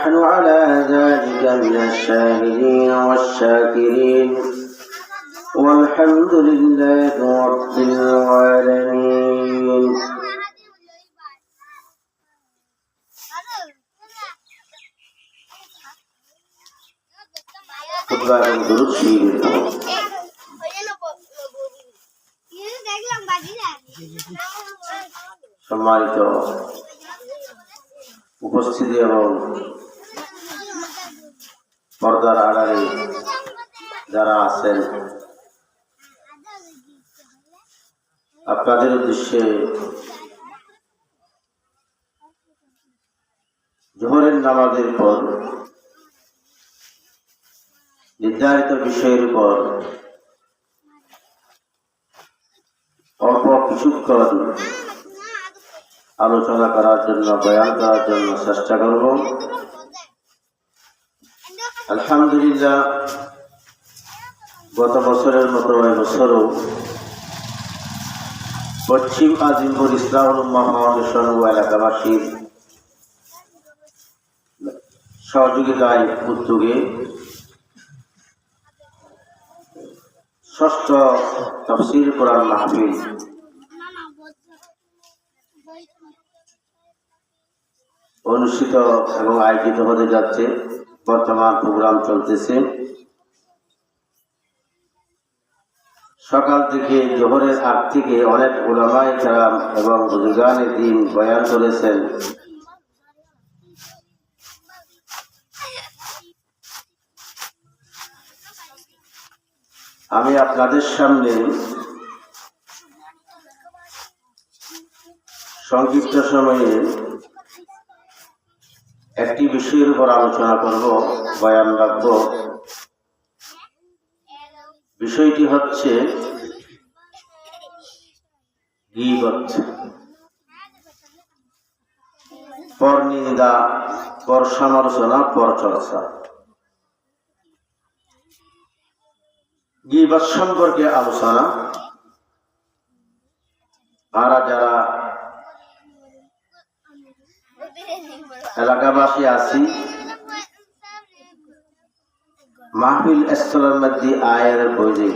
ونحن على ذلك من الشاهدين والشاكرين والحمد لله رب العالمين খুতবা এবং দুরূদ শরীফের পর দেখলাম বাজি না সম্মানিত উপস্থিতি এবং পর্দার আড়ালে যারা আছেন, আপনাদের উদ্দেশ্যে জোহরের নামাজের পর, নির্ধারিত বিষয়ের উপর অল্প কিছুক্ষণ আলোচনা করার জন্য, বয়ান করার জন্য চেষ্টা করব। আলহামদুলিল্লাহ, গত বছরের মতো এবছরও পশ্চিম আজিমপুর ইসলামুল উম্মাহ ফাউন্ডেশন ও এলাকাবাসীর সহযোগিতায় উদ্যোগে ষষ্ঠ তফসির কোরআন মাহফিল। অনুষ্ঠিত এবং আয়োজিত হতে যাচ্ছে। বর্তমান প্রোগ্রাম চলতেছে। সকাল থেকে জোহরের আগ থেকে অনেক ওলামাই কালাম এবং বুজুগানের দিন বয়ান করেছেন আমি আপনাদের সামনে সংক্ষিপ্ত সময়ে একটি বিষয়ের উপর আলোচনা করব, বয়ান রাখব। বিষয়টি হচ্ছে পর নিন্দা, পর সমালোচনা, পর চর্চা। গীবত সম্পর্কে আলোচনা। আমরা যারা এলাকাবাসী আছি। মাহফিল স্থলের মধ্যে আয়ের বইজে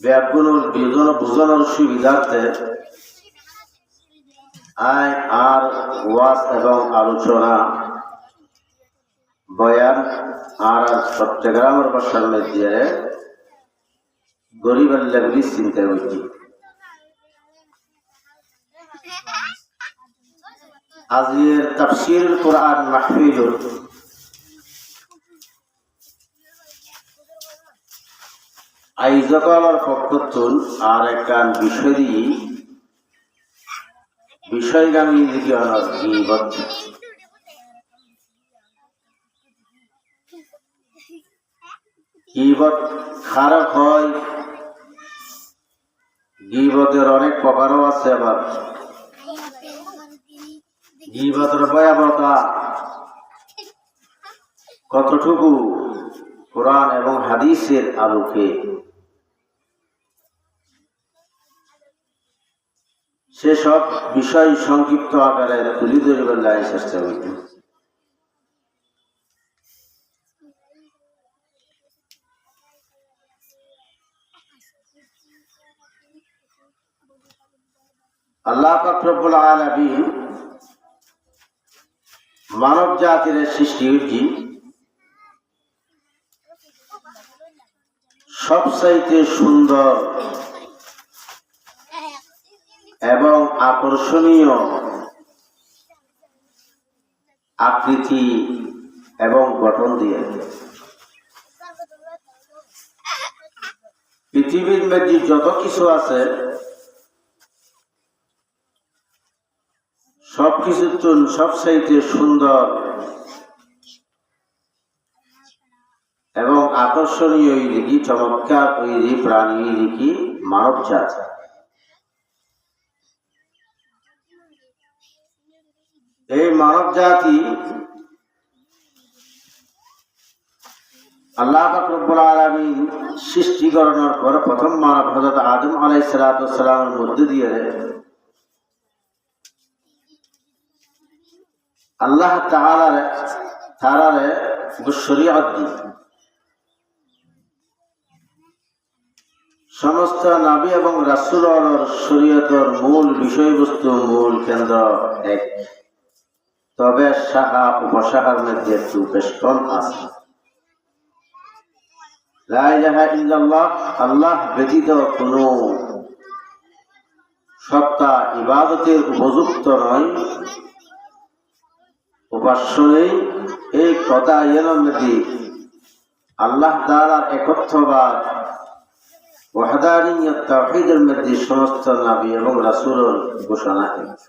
ব্যাপগুলোর বিজন বোঝানোর সুবিধার্থে আয়, আর, ওয়াজ এবং আলোচনা, বয়ান, আর চট্টগ্রামের বাসার মধ্যে গরিবের লেগলি চিন্তা হইছি আজকের তাফসির কোরআন মাহফিল আইজকালার পক্ষতুন আর একখান বিষয়, বিষয়গামী দিকে অনার গীবত খারাপ হয়। গীবতের অনেক প্রকারও আছে আবার। গীবতের ভয়াবহতা কতটুকু কোরআন এবং হাদিসের আলোকে? সেসব বিষয় সংক্ষিপ্ত আকারে তুলি ধরিবার লাগে চেষ্টা হইত আল্লাহ ফখরবুল আলমিন মানব জাতির সৃষ্টি হয়েছি সবচাইতে সুন্দর এবং আকর্ষণীয় আকৃতি এবং গঠন দিয়ে। পৃথিবীর মধ্যে যত কিছু আছে সবকিছুর জন্য সবচাইতে সুন্দর এবং আকর্ষণীয় ওই দিকে চমৎকার ওই প্রাণী ওই দিকে মানব জাত। এই মানব জাতি আল্লাহ রব্বুল আলমিন সৃষ্টি করানোর পর প্রথম মানব হজরত আদম আলাই সালাতামের মধ্যে দিয়ে আল্লাহ তাআলারে তারারে শরীয়ত দি সমস্ত নবী এবং রাসূলের শরীয়তের মূল বিষয়বস্তু, মূল কেন্দ্র এক। তবে শাখা উপশাখার মধ্যে একটু বেশ কম আছে। আল্লাহ ব্যতীত কোনো সত্তা, ইবাদতের উপযুক্ত নয়। উপাস্য নেই এই কথা আল্লাহ তাআলার একত্ববাদ, ওয়াহদানিয়ত মধ্যে সমস্ত নবী এবং রাসূলের ঘোষণা হয়েছে।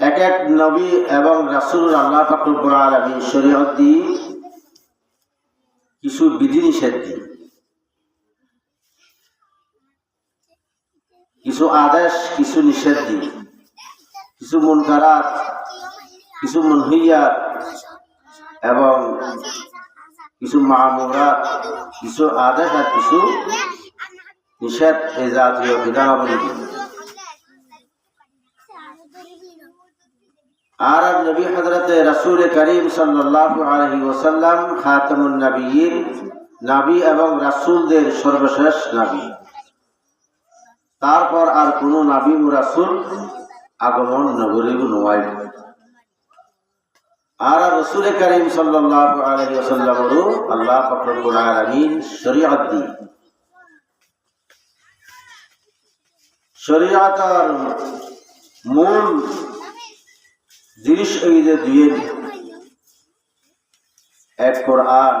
এক এক নবী এবং রাসূল আল্লাহ ফাকরুল আলামিন শরীয়ত কিছু বিধিনিষেধ দিয়ে কিছু আদেশ, কিছু নিষেধ দিয়ে। কিছু মুনকারাত, কিছু মনহিয়াত এবং কিছু মামুরাত, কিছু আদেশ আর কিছু নিষেধ এই জাতীয় বিধানাবলী দিয়ে আর নবী হজরত রসুল করিম সাল্লাল্লাহু আলাইহি ওয়াসাল্লাম, খাতামুন নবীর নবী এবং রাসূলদের সর্বশেষ নবী। তারপর আর কোন নবী রাসূল আগমন নগরীব নয়। আর রসুল করিম সাল্লাল্লাহু আলাইহি ওয়াসাল্লামরও আল্লাহ রব্বুল আলামিন শরীয়ত দি শরীয়তের মূল জিনিস এই যে দুয়ে এক কোরআন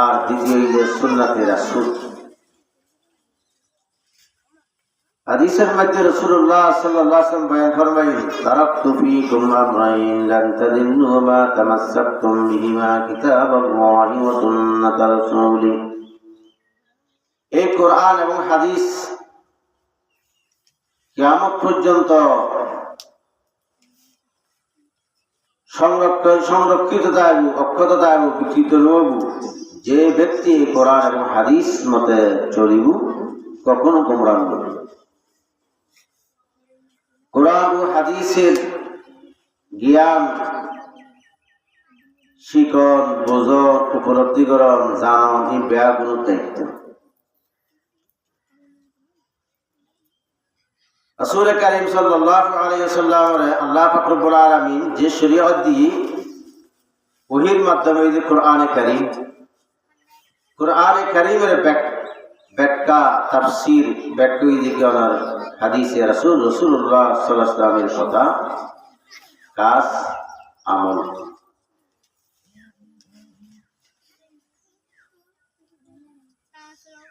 আর দ্বিতীয় সুন্নাতে রাসূল। হাদিসের মধ্যে রাসূলুল্লাহ সাল্লাল্লাহু আলাইহি ওয়াসাল্লাম বয়ান ফরমাইলেন, তারাকতু ফীকুম আমরাইন লান তাদিল্লু মা তামাসসাকতুম বিহিমা কিতাবাল্লাহি ওয়া সুন্নাত রাসূলি এই কোরআন এবং হাদিস কিয়ামত পর্যন্ত সংরক্ষণ সংরক্ষিত থাকব, অক্ষত থাকব বিকৃত নব যে ব্যক্তি কোরআন এবং হাদিস মতে চলিব, কখনো গোমরান। কোরআন ও হাদিসের জ্ঞান, শিকন, বোঝন, উপলব্ধিকরণ জানন এই ব্যাগুলোর দায়িত্ব। রাসূল কারীম সাল্লাল্লাহু আলাইহি আল্লাহ পাক রব্বুল যে শরীয়ত দিয়ে ওহির মাধ্যমে যে কোরআনে কারীম, কোরআনে কারীমের ব্যাখ্যা তাফসীর, ব্যাখ্যা দিকে ওনার হাদিসে রাসূল আলাইহি ওয়াসাল্লামের কথা, কাজ, আমল।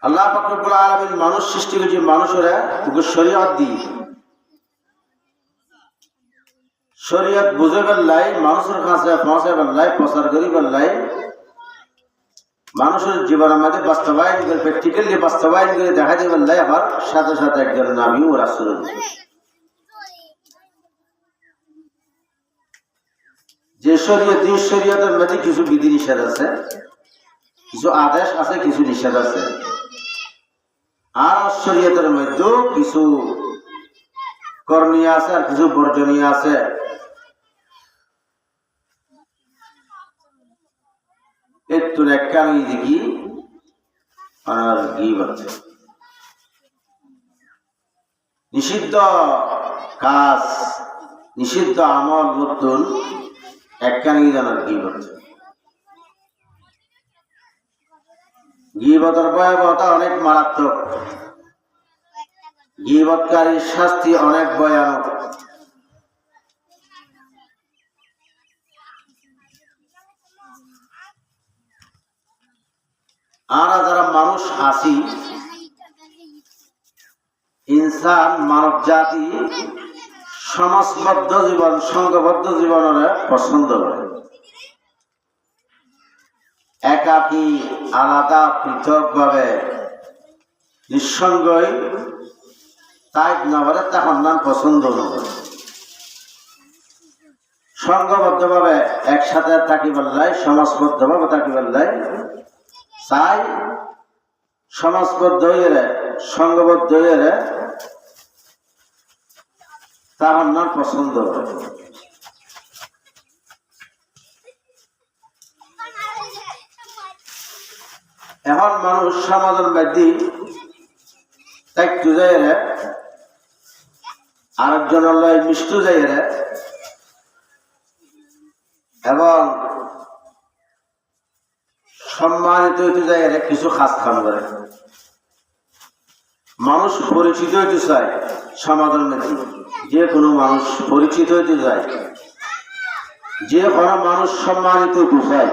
আল্লাহ পাক রব্বুল আলামিন মানুষ সৃষ্টি করেছে মানুষেরা ওকে শরীয়ত দিয়ে। শরীয়ত বুঝে পেলাই মানুষের কাছে পৌঁছে পেলাই প্রচার করি পেলাই মানুষের জীবনের মধ্যে বাস্তবায়ন করে প্র্যাকটিক্যালি বাস্তবায়ন করে দেখা দিয়ে পেলাই আবার সাথে সাথে একজন নামী ও রাসুল যে শরীয়ত, যে শরীয়তের মধ্যে কিছু বিধি নিষেধ আছে, কিছু আদেশ আছে, কিছু নিষেধ আছে। আর শরীয়তের মধ্যেও কিছু করণীয় আছে, আর কিছু বর্জনীয় আছে। একটা আমি দেখি আর গিব আছে। নিষিদ্ধ কাজ, নিষিদ্ধ আমল, নতুন একখানি জানার গিব আছে। গিবতের ভয়াবহতা অনেক মারাত্মক। গিবৎকারীর শাস্তি অনেক ভয়ানক। আমরা যারা মানুষ আছি ইনসান, মানব জাতি, সমাজবদ্ধ জীবন, সংঘবদ্ধ জীবনের পছন্দ করে। একাকী, আলাদা পৃথক ভাবে নিঃসঙ্গই তাই নগরে তখন নাম পছন্দ নগর। সংঘবদ্ধভাবে একসাথে থাকি বললাই সমাজবদ্ধভাবে থাকি বললাই চাই সমাজবদ্ধ হইয়ে সংঘবদ্ধ হইয়ে তাহান্নার পছন্দ হয় এখন মানুষ সমাজের মধ্যে একটু যাই রে লয় মিষ্টু যাই রে, এবং সম্মানিত হইতে চায় এরা কিছু খাস খান করে। মানুষ পরিচিত হইতে চায় সমাধান নেই যে কোনো মানুষ পরিচিত হইতে চায় যে কোনো মানুষ সম্মানিত হইতে চায়